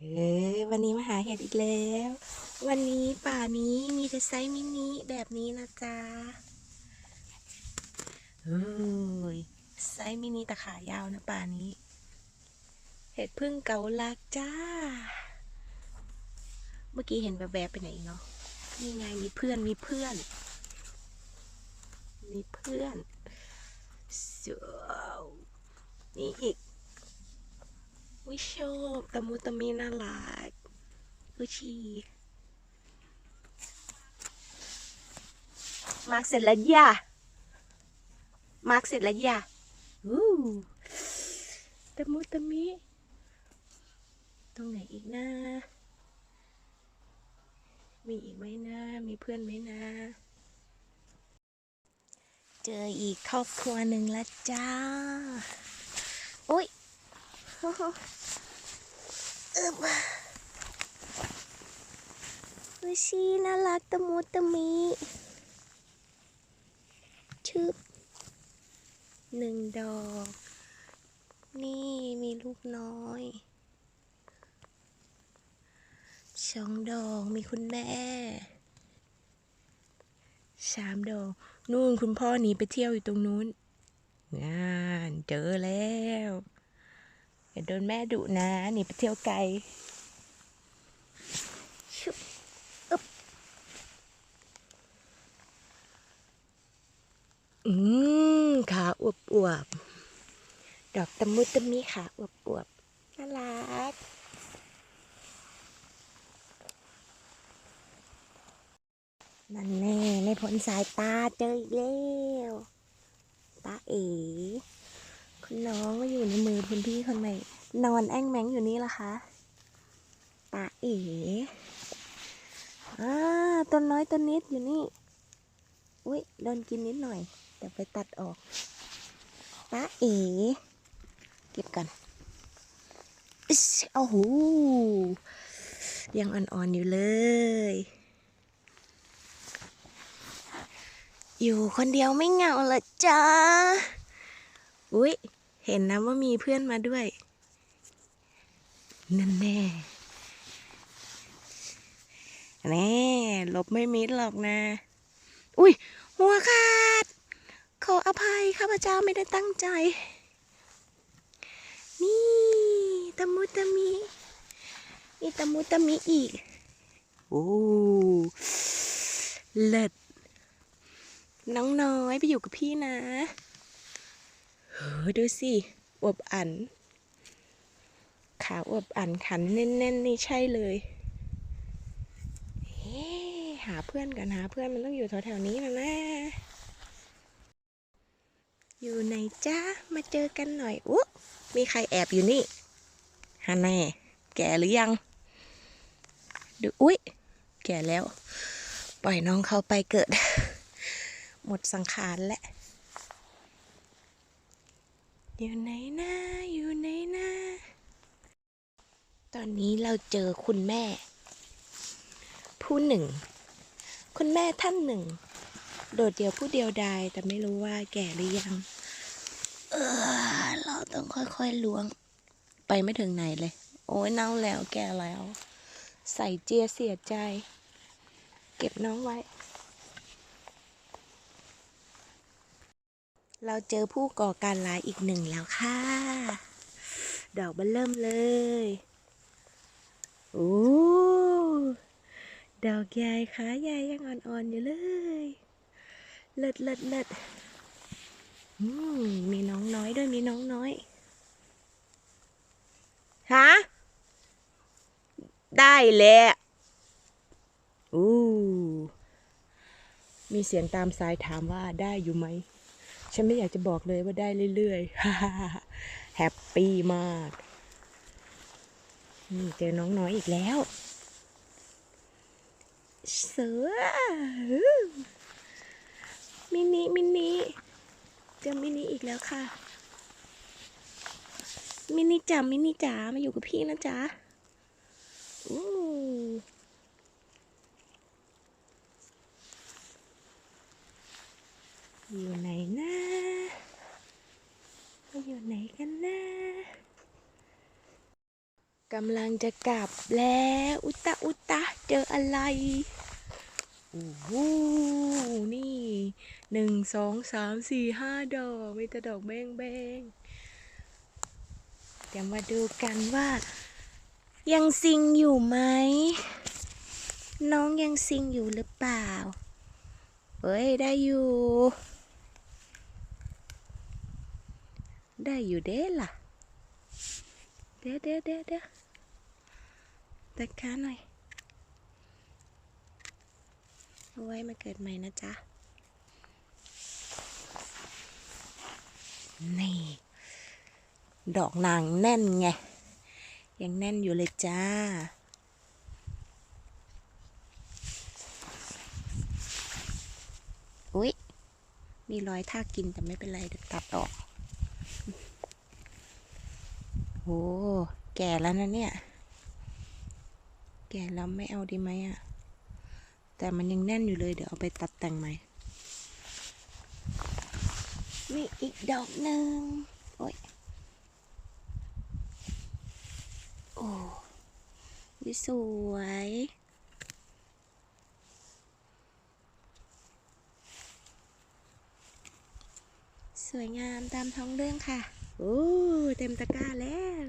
เอ้ยวันนี้มาหาเห็ดอีกแล้ว วันนี้ป่านี้มีแต่ไซส์มินิแบบนี้นะจ๊ะเฮ้ยไซส์มินิตะขายาวนะป่านี้ เห็ดพึ่งเกาลักจ้า เมื่อกี้เห็นแบบแบบๆไปไหนเนาะนี่ไงมีเพื่อนมีเพื่อน มีเพื่อนสวนี่อีก วิชอบตะมุตะมีน่ารักอุชีมาร์กเสร็จแล้วย่ามาร์กเสร็จแล้วย่าอู้ตะมุตะมีตรงไหนอีกนะมีอีกไหมนะ มีเพื่อนไหมนะ เจออีกครอบครัวหนึ่งแล้วจ้าโอ้ย เอึบอุชีน่ารักตะมุตะมีชึบหนึ่งดอก นี่มีลูกน้อยสองดอกมีคุณแม่สามดอก นู่นคุณพ่อหนีไปเที่ยวอยู่ตรงนู้นงานเจอแล้ว อย่าโดนแม่ดุนะหนีไปเที่ยวไกลชุบอึบอืมขาอวบอวบๆดอกตะมุตะมีขาอวบอวบๆน่ารักนั่นแน่ไม่พ้นสายตาเจออีกแล้วตาเอ๋ คุณน้องอยู่ในมือคุณพี่คนใหม่ นอนแอ้งแมงอยู่นี่ละคะตาเอ๋อ่าต้นน้อยต้นนิดอยู่นี่ อุ้ยโดนกินนิดหน่อยเดี๋ยวไปตัดออกตาเอ๋เก็บกันโอ้โหยังอ่อนๆอยู่เลย อยู่คนเดียวไม่เหงาเหรอจ๊ะอุ้ย เห็นนะว่ามีเพื่อนมาด้วย นั่นแน่แน่ลบไม่มิดหรอกนะ อุ้ย หัวขาด ขออภัยข้าพเจ้าไม่ได้ตั้งใจ นี่ตะมุตะมิมีตะมุตะมิอีก โอ้เลิศน้องน้อยไปอยู่กับพี่นะ เฮ้ดูสิอวบอัน ขาอวบอันขันแน่นๆนี่ใช่เลยเฮ้หาเพื่อนกันหาเพื่อนมันต้องอยู่แถวๆนี้นะนะอยู่ไหนจ้ามาเจอกันหน่อยอุ๊มีใครแอบอยู่นี่ฮะแน่แก่หรือยัง ดูอุ๊ย แก่แล้ว ปล่อยน้องเขาไปเกิด หมดสังขารแล้ว อยู่ไหนนะอยู่ไหนนะตอนนี้เราเจอคุณแม่ ผู้หนึ่ง คุณแม่ท่านหนึ่ง โดดเดี่ยวผู้เดียวดายแต่ไม่รู้ว่าแก่หรือยัง เออ เราต้องค่อยๆล้วง ไปไม่ถึงไหนเลย โอ้ยเน่าแล้วแก่แล้ว ใส่เจียเสียใจ เก็บน้องไว้ เราเจอผู้ก่อการร้ายอีกหนึ่งแล้วค่ะ ดอกบันเริ่มเลย โอ้ ดอกใหญ่ขาใหญ่ยังอ่อนๆอยู่เลย เลิศเลิศเลิศอืมมีน้องน้อยด้วยมีน้องน้อย ฮะ ได้แหละอู้มีเสียงตามสายถามว่าได้อยู่ไหม ฉันไม่อยากจะบอกเลยว่าได้เรื่อยๆแฮปปี้มาก นี่เจอน้องน้อยอีกแล้ว เสือ มินิมินิเจอมินิอีกแล้วค่ะ มินิจ๋ามินิจ๋ามาอยู่กับพี่นะจ๊ะอู้อยู่ไหนนะมาอยู่ไหน กำลังจะกลับแล้ว อุตะอุตะเจออะไรโอ้โหนี่หนึ่งสองสามสี่ห้าดอกมีแต่ดอกแบงแบงเดี๋ยวมาดูกันว่า ยังซิงอยู่ไหม น้องยังซิงอยู่หรือเปล่า เฮ้ย ได้อยู่ ได้อยู่เด้ล่ะ เดี๋ยวเดี๋ยวเดี๋ยวเดี๋ยวตัดขาหน่อย เอาไว้มาเกิดใหม่นะจ๊ะ นี่ ดอกนางแน่นไง ยังแน่นอยู่เลยจ้าอุ๊ย มีรอยท่ากกินแต่ไม่เป็นไรเดี๋ยวตัดออก โอ้แก่แล้วนะเนี่ย แก่แล้วไม่เอาดีไหมอะแต่มันยังแน่นอยู่เลยเดี๋ยวเอาไปตัดแต่งใหม่มีอีกดอกหนึ่งโอ้ยโอ้ยสวยสวยงามตามท้องเรื่องค่ะ โอ้ เต็มตะกร้าแล้ว